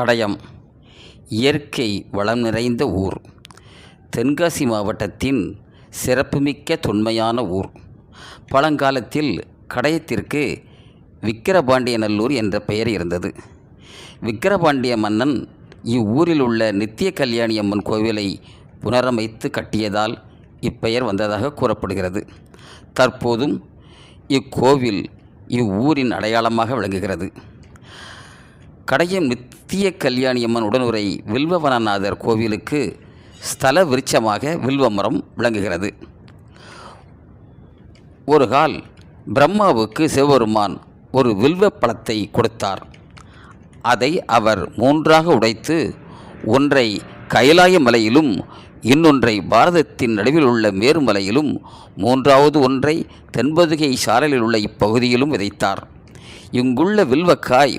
கடையம். இயற்கை வளம் நிறைந்த ஊர். தென்காசி மாவட்டத்தின் சிறப்புமிக்க தொன்மையான ஊர். பழங்காலத்தில் கடையத்திற்கு விக்கிரபாண்டியநல்லூர் என்ற பெயர் இருந்தது. விக்கிரபாண்டிய மன்னன் இவ்வூரில் உள்ள நித்திய கல்யாணி அம்மன் கோவிலை புனரமைத்து கட்டியதால் இப்பெயர் வந்ததாக கூறப்படுகிறது. தற்போதும் இக்கோவில் இவ்வூரின் அடையாளமாக விளங்குகிறது. கடையம் நித்திய கல்யாணியம்மன் உடனுரை வில்வவனநாதர் கோவிலுக்கு ஸ்தல விருட்சமாக வில்வமரம் விளங்குகிறது. ஒரு கால் பிரம்மாவுக்கு சிவபெருமான் ஒரு வில்வ பழத்தை கொடுத்தார். அதை அவர் மூன்றாக உடைத்து ஒன்றை கைலாய மலையிலும் இன்னொன்றை பாரதத்தின் நடுவில் உள்ள மேருமலையிலும் மூன்றாவது ஒன்றை தென்பதுகை சாலையில் உள்ள இப்பகுதியிலும் விதைத்தார். இங்குள்ள வில்வக்காய்